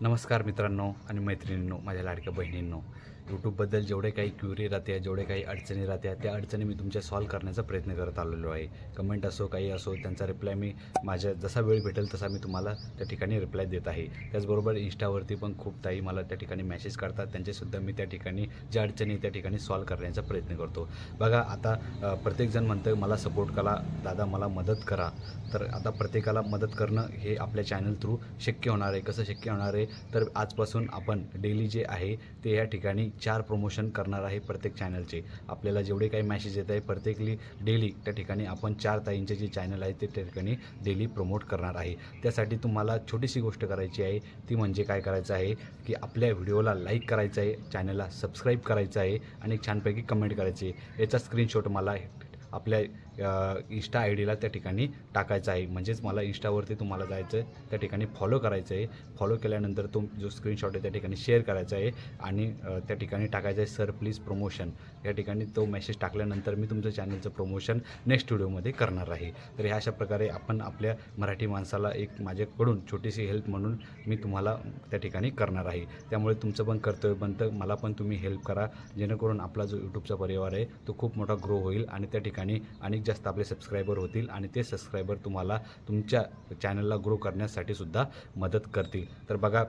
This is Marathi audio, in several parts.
नमस्कार मित्रांनो आणि मैत्रिणींनो माझ्या लाडक्या बहिणींनो. यूट्यूबबद्दल जेवढे काही क्युरी राहते जेवढे काही अडचणी राहत्या त्या अडचणी मी तुमच्या सॉल्व्ह करण्याचा प्रयत्न करत आलेलो आहे. कमेंट असो काही असो त्यांचा रिप्लाय मी माझ्या जसा वेळ भेटेल तसा मी तुम्हाला त्या ठिकाणी रिप्लाय देत आहे. त्याचबरोबर इंस्टावरती पण खूप ताई मला त्या ठिकाणी मेसेज करतात. त्यांचेसुद्धा मी त्या ठिकाणी ज्या अडचणी त्या ठिकाणी सॉल्व्ह करण्याचा प्रयत्न करतो. बघा आता प्रत्येकजण म्हणतं मला सपोर्ट करा दादा मला मदत करा. तर आता प्रत्येकाला मदत करणं हे आपल्या चॅनल थ्रू शक्य होणार आहे. कसं शक्य होणार आहे? तर आजपासून आपण डेली जे आहे ते या ठिकाणी चार प्रमोशन करणार आहे प्रत्येक चॅनलचे आपल्याला जेवढे काही मॅसेज येत आहे प्रत्येकली डेली त्या ठिकाणी आपण चार ताईंचे जे चॅनल आहे ते त्या ठिकाणी डेली प्रमोट करणार आहे. त्यासाठी तुम्हाला छोटीशी गोष्ट करायची आहे. ती म्हणजे काय करायचं आहे की आपल्या व्हिडिओला लाईक करायचं आहे चॅनलला सबस्क्राईब करायचं आहे आणि छानपैकी कमेंट करायची. आहे याचा स्क्रीनशॉट मला आपल्या इंस्टा आय डीला त्या ठिकाणी टाकायचा आहे. म्हणजेच मला इंस्टावरती तुम्हाला जायचं आहे त्या ठिकाणी फॉलो करायचं आहे. फॉलो केल्यानंतर तो जो स्क्रीनशॉट आहे त्या ठिकाणी शेअर करायचा आहे आणि त्या ठिकाणी टाकायचं आहे सर प्लीज प्रमोशन या ठिकाणी तो मेसेज टाकल्यानंतर मी तुमचं चॅनलचं प्रमोशन नेक्स्ट व्हिडिओमध्ये करणार आहे. तर ह्या अशा प्रकारे आपण आपल्या मराठी माणसाला एक माझ्याकडून छोटीशी हेल्प म्हणून मी तुम्हाला त्या ठिकाणी करणार आहे. त्यामुळे तुमचं पण कर्तव्य बनतं. मला पण तुम्ही हेल्प करा. जेणेकरून आपला जो यूट्यूबचा परिवार आहे तो खूप मोठा ग्रो होईल आणि त्या ठिकाणी अनेक जास्त आपले सबस्क्रायबर होतील आणि ते सबस्क्रायबर तुम्हाला तुमच्या चॅनलला ग्रो करण्यासाठी सुद्धा मदत करतील. तर बघा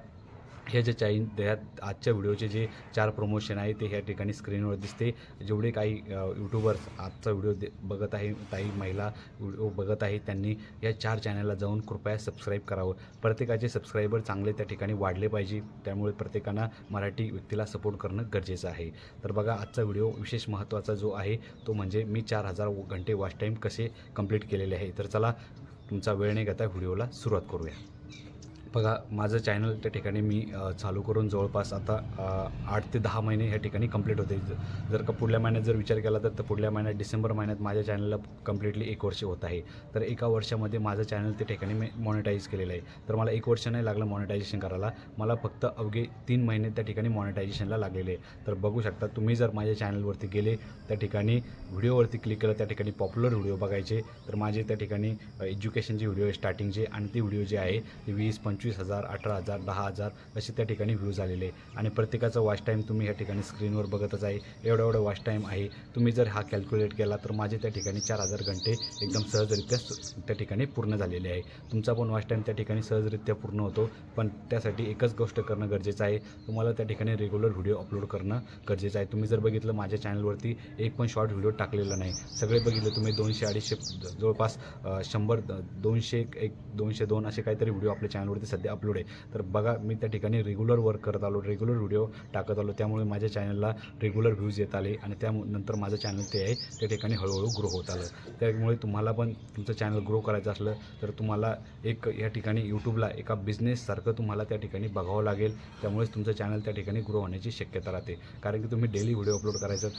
हे जे चाई त्यात आजच्या व्हिडिओचे जे चार प्रमोशन आहे ते ह्या ठिकाणी स्क्रीनवर दिसते. जेवढे काही यूट्यूबर्स आजचा व्हिडिओ दे बघत आहे ताई महिला व्हिडिओ बघत आहे त्यांनी या चार चॅनलला जाऊन कृपया सबस्क्राईब करावं. प्रत्येकाचे सबस्क्रायबर चांगले त्या ठिकाणी वाढले पाहिजे. त्यामुळे प्रत्येकानं मराठी व्यक्तीला सपोर्ट करणं गरजेचं आहे. तर बघा आजचा व्हिडिओ विशेष महत्त्वाचा जो आहे तो म्हणजे मी चार हजार घंटे वॉच टाईम कसे कंप्लीट केलेले आहे. तर चला तुमचा वेळ नाही घेता व्हिडिओला सुरुवात करूया. बघा माझं चॅनल त्या ठिकाणी मी चालू करून जवळपास आता आठ ते दहा महिने ह्या ठिकाणी कंप्लीट होते. जर का पुढल्या महिन्यात जर विचार केला तर तर पुढल्या महिन्यात डिसेंबर महिन्यात माझ्या चॅनलला कम्प्लिटली एक वर्ष होत आहे. तर एका वर्षामध्ये माझं चॅनल त्या ठिकाणी मी मॉनिटाईज केलेलं आहे. तर मला एक वर्ष नाही लागलं मॉनिटायझेशन करायला. मला फक्त अवघे तीन महिने त्या ठिकाणी मॉनिटायझेशनला लागलेले आहे. तर बघू शकता तुम्ही जर माझ्या चॅनलवरती गेले त्या ठिकाणी व्हिडिओवरती क्लिक केलं त्या ठिकाणी पॉप्युलर व्हिडिओ बघायचे तर माझे त्या ठिकाणी एज्युकेशनचे व्हिडिओ स्टार्टिंगचे आणि ते व्हिडिओ जे आहे ते वीस पंचवीस पंचवीस हजार अठरा हजार दहा हजार असे त्या ठिकाणी व्ह्यूज आलेले आहे. आणि प्रत्येकाचा वॉच टाईम तुम्ही या ठिकाणी स्क्रीनवर बघतच आहे. एवढं एवढं वॉच टाईम आहे. तुम्ही जर हा कॅल्क्युलेट केला तर माझे त्या ठिकाणी चार हजार घंटे एकदम सहजरित्या त्या ठिकाणी पूर्ण झालेले आहे. तुमचा पण वॉच टाईम त्या ठिकाणी सहजरित्या पूर्ण होतो. पण त्यासाठी एकच गोष्ट करणं गरजेचं आहे. तुम्हाला त्या ठिकाणी रेग्युलर व्हिडिओ अपलोड करणं गरजेचं आहे. तुम्ही जर बघितलं माझ्या चॅनलवरती एक पण शॉर्ट व्हिडिओ टाकलेला नाही. सगळे बघितले तुम्ही दोनशे अडीचशे जवळपास शंभर दोनशे एक दोनशे दोन असे काहीतरी व्हिडिओ आपल्या चॅनलवरती सध्या अपलोड आहे. तर बघा मी त्या ठिकाणी रेग्युलर वर्क करत आलो रेग्युलर व्हिडिओ टाकत आलो. त्यामुळे माझ्या चॅनलला रेग्युलर व्ह्यूज येत आले आणि त्यानंतर माझं चॅनल ते आहे त्या ठिकाणी हळूहळू ग्रो होत आलं. त्यामुळे तुम्हाला पण तुमचं चॅनल ग्रो करायचं असलं तर तुम्हाला एक या ठिकाणी यूट्यूबला एका बिझनेससारखं तुम्हाला त्या ठिकाणी बघावं लागेल. त्यामुळेच तुमचं चॅनल त्या ठिकाणी ग्रो होण्याची शक्यता राहते. कारण की तुम्ही डेली व्हिडिओ अपलोड करायचं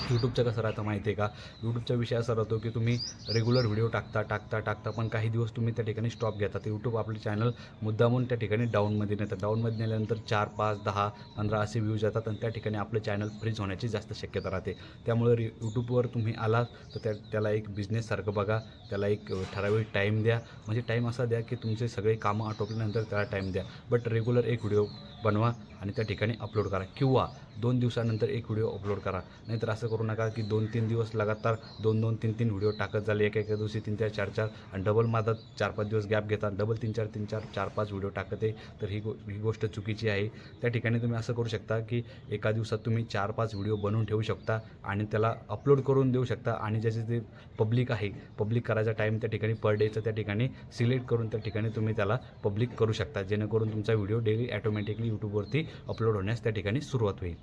यूट्यूबचं कसं राहतं माहिती आहे का? यूट्यूबचा विषय असा राहतो की तुम्ही रेग्युलर व्हिडिओ टाकता टाकता टाकता पण काही दिवस तुम्ही त्या ठिकाणी स्टॉप घेता. तर यूट्यूब आपले चॅनल मुद्दामून त्या ठिकाणी डाऊनमध्ये नेतात डाऊनमध्ये नेल्यानंतर चार पाच दहा पंधरा असे व्ह्यूज येतात आणि त्या ठिकाणी आपलं चॅनल फ्रीज होण्याची जास्त शक्यता राहते. त्यामुळे रि यूट्यूबवर तुम्ही आलात तर त्या त्याला एक बिझनेससारखं बघा. त्याला एक ठराविक टाईम द्या. म्हणजे टाईम असा द्या की तुमचे सगळे कामं आटोपल्यानंतर त्याला टाईम द्या. बट रेग्युलर एक व्हिडिओ बनवा आणि त्या ठिकाणी अपलोड करा. किंवा दोन दिवसानंतर एक व्हिडिओ अपलोड करा. नाहीतर असं करू नका की दोन तीन दिवस लगातार दोन दोन तीन तीन व्हिडिओ टाकत झाले एका एका दिवशी तीन चार चार चार आणि डबल माझा चार पाच दिवस गॅप घेतात डबल तीन चार तीन चार चार पाच व्हिडिओ टाकत आहे तर ही गो ही गोष्ट चुकीची आहे. त्या ठिकाणी तुम्ही असं करू शकता की एका दिवसात तुम्ही चार पाच व्हिडिओ बनवून ठेवू शकता आणि त्याला अपलोड करून देऊ शकता आणि ज्याचे ते पब्लिक आहे पब्लिक करायचा टाईम त्या ठिकाणी पर डेचं त्या ठिकाणी सिलेक्ट करून त्या ठिकाणी तुम्ही त्याला पब्लिक करू शकता जेणेकरून तुमचा व्हिडिओ डेली ॲटोमॅटिकली यूट्यूबवरती अपलोड होण्यास त्या ठिकाणी सुरुवात होईल.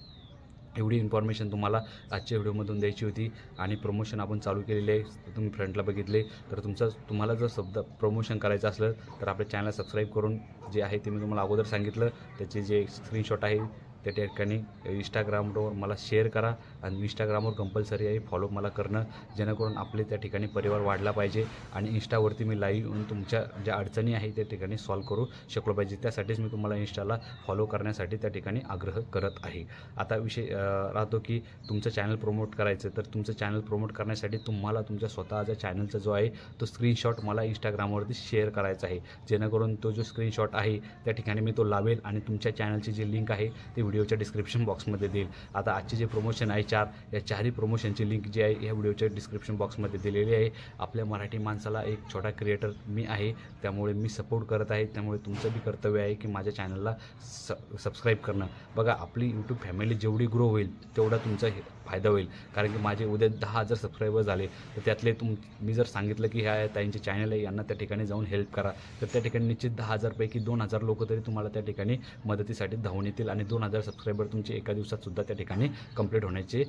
एवढी इन्फॉर्मेशन तुम्हाला आजच्या व्हिडिओमधून द्यायची होती आणि प्रमोशन आपण चालू केलेले आहे तुम्ही फ्रंटला बघितले. तर तुमचं तुम्हाला जर शब्द प्रमोशन करायचं असलं तर आपल्या चॅनल सबस्क्राईब करून जे आहे ते मी तुम्हाला अगोदर सांगितलं. त्याचे जे स्क्रीनशॉट आहे त्या ठिकाणी इंस्टाग्रामवर मला शेअर करा आणि इंस्टाग्रामवर कंपल्सरी आहे फॉलो मला करणं जेणेकरून आपले त्या ठिकाणी परिवार वाढला पाहिजे आणि इंस्टावरती मी लाईव्ह तुमच्या ज्या अडचणी आहे त्या ठिकाणी सॉल्व करू शकलो पाहिजे. त्यासाठीच मी तुम्हाला इंस्टाला फॉलो करण्यासाठी त्या ठिकाणी आग्रह करत आहे. आता विषय राहतो की तुमचं चॅनल प्रमोट करायचं तर तुमचं चॅनल प्रमोट करण्यासाठी तुम्हाला तुमच्या स्वतःचा चॅनलचा जो आहे तो स्क्रीनशॉट मला इंस्टाग्रामवरती शेअर करायचा आहे. जेणेकरून तो जो स्क्रीनशॉट आहे त्या ठिकाणी मी तो लावेल आणि तुमच्या चॅनलची जी लिंक आहे ती व्हिडिओच्या डिस्क्रिप्शन बॉक्समध्ये देईल. आता आजचे जे प्रमोशन आहे चार या चारही प्रमोशनची लिंक जी आहे या व्हिडिओच्या डिस्क्रिप्शन बॉक्समध्ये दिलेली आहे. आपल्या मराठी माणसाला एक छोटा क्रिएटर मी आहे. त्यामुळे मी सपोर्ट करत आहे. त्यामुळे तुमचं बी कर्तव्य आहे की माझ्या चॅनलला स सबस्क्राईब करणं. बघा आपली यूट्यूब फॅमिली जेवढी ग्रो होईल तेवढा तुमचा हे फायदा होईल. कारण की माझे उद्या दहा हजार सबस्क्रायबर झाले तर त्यातले तुम मी जर सांगितलं की ह्या त्यांचे चॅनल आहे यांना त्या ठिकाणी जाऊन हेल्प करा. तर त्या ठिकाणी निश्चित दहा हजारपैकी दोन हजार लोक तरी तुम्हाला त्या ठिकाणी मदतीसाठी धावून येतील आणि दोन हजार सबस्क्रायबर तुमचे एका दिवसात सुद्धा त्या ठिकाणी कंप्लीट होण्याचे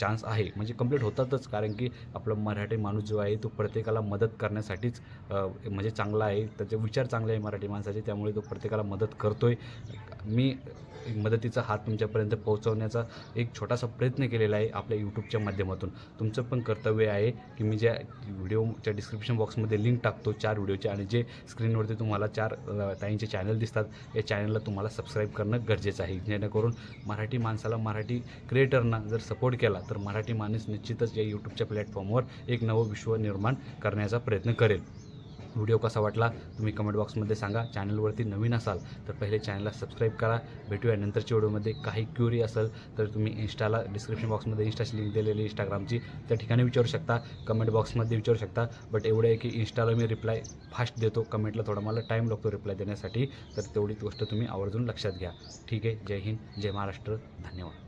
चान्स आहे. म्हणजे कंप्लीट होतातच कारण की आपला मराठी माणूस जो आहे तो प्रत्येकाला मदत करण्यासाठीच म्हणजे चांगला आहे. त्याचे विचार चांगले आहे मराठी माणसाचे त्यामुळे तो प्रत्येकाला मदत करतोय. मी मदतीचा हात तुमच्यापर्यंत पोहोचवण्याचा एक छोटासा प्रयत्न केलेला आहे आपल्या यूट्यूबच्या माध्यमातून. तुमचं पण कर्तव्य आहे की मी ज्या व्हिडिओच्या डिस्क्रिप्शन बॉक्समध्ये लिंक टाकतो चार व्हिडिओचे आणि जे स्क्रीनवरती तुम्हाला चार ताईंचे चॅनल दिसतात या चॅनलला तुम्हाला सबस्क्राईब करणं गरजेचं आहे. जेणेकरून मराठी माणसाला मराठी क्रिएटरना जर सपोर्ट केला तर मराठी माणूस निश्चितच या यूट्यूबच्या प्लॅटफॉर्मवर एक नवं विश्व निर्माण करण्याचा प्रयत्न करेल. व्हिडिओ कसा वाटला तुम्ही कमेंट बॉक्समध्ये सांगा. चॅनलवरती नवीन असाल तर पहिले चॅनलला सबस्क्राईब करा. भेटूया नंतरच्या व्हिडिओमध्ये काही क्युरी असेल तर तुम्ही इंस्टाला डिस्क्रिप्शन बॉक्समध्ये इंस्टाची लिंक दिलेली इंस्टाग्रामची त्या ठिकाणी विचारू शकता. कमेंट बॉक्समध्ये विचारू शकता. बट एवढं आहे की इंस्टाला मी रिप्लाय फास्ट देतो. कमेंटला थोडा मला टाईम लागतो रिप्लाय देण्यासाठी. तर तेवढीच गोष्ट तुम्ही आवर्जून लक्षात घ्या. ठीक आहे. जय हिंद. जय महाराष्ट्र. धन्यवाद.